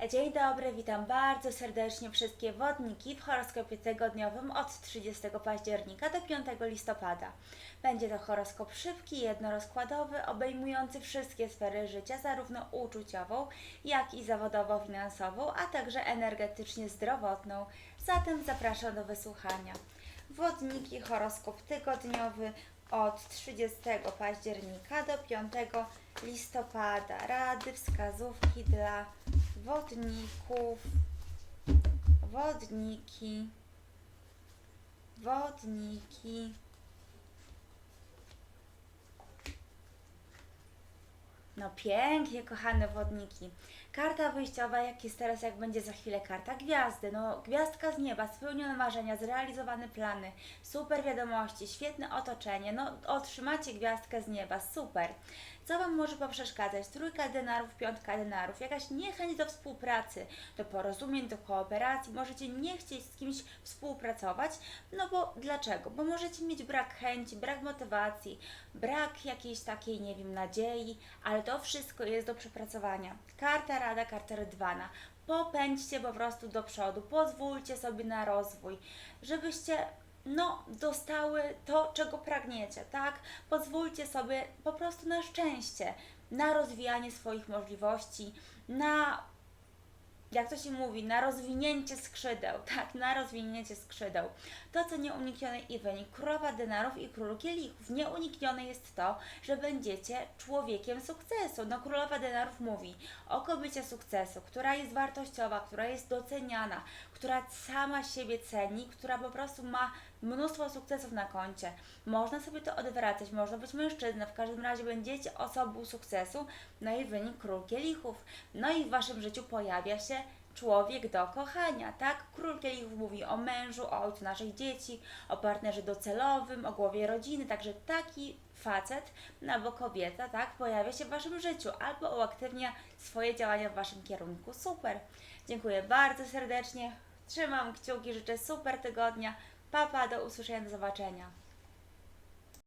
Dzień dobry, witam bardzo serdecznie wszystkie wodniki w horoskopie tygodniowym od 30 października do 5 listopada. Będzie to horoskop szybki, jednorozkładowy, obejmujący wszystkie sfery życia, zarówno uczuciową, jak i zawodowo-finansową, a także energetycznie zdrowotną. Zatem zapraszam do wysłuchania. Wodniki, horoskop tygodniowy od 30 października do 5 listopada. Rady, wskazówki dla wodników, wodniki, wodniki. No pięknie, kochane wodniki. Karta wyjściowa, jak jest teraz, jak będzie za chwilę karta gwiazdy. No, gwiazdka z nieba, spełnione marzenia, zrealizowane plany, super wiadomości, świetne otoczenie. No, otrzymacie gwiazdkę z nieba, super. Co Wam może poprzeszkadzać? Trójka denarów, piątka denarów, jakaś niechęć do współpracy, do porozumień, do kooperacji. Możecie nie chcieć z kimś współpracować, no bo dlaczego? Bo możecie mieć brak chęci, brak motywacji, brak jakiejś takiej, nie wiem, nadziei, ale to wszystko jest do przepracowania. Karta rada, karta rydwana. Popędźcie po prostu do przodu, pozwólcie sobie na rozwój, żebyście no, dostały to, czego pragniecie, tak? Pozwólcie sobie po prostu na szczęście, na rozwijanie swoich możliwości, na jak to się mówi, na rozwinięcie skrzydeł, tak, na rozwinięcie skrzydeł. To, co nieuniknione i wynik, królowa denarów i król kielichów. Nieuniknione jest to, że będziecie człowiekiem sukcesu. No, królowa denarów mówi o kobiecie sukcesu, która jest wartościowa, która jest doceniana, która sama siebie ceni, która po prostu ma mnóstwo sukcesów na koncie. Można sobie to odwracać, można być mężczyzną, w każdym razie będziecie osobą sukcesu, no i wynik król kielichów. No i w Waszym życiu pojawia się człowiek do kochania, tak? Król kielichów mówi o mężu, o ojcu naszych dzieci, o partnerze docelowym, o głowie rodziny, także taki facet albo kobieta, tak, pojawia się w Waszym życiu albo uaktywnia swoje działania w Waszym kierunku. Super! Dziękuję bardzo serdecznie, trzymam kciuki, życzę super tygodnia, papa, do usłyszenia, do zobaczenia.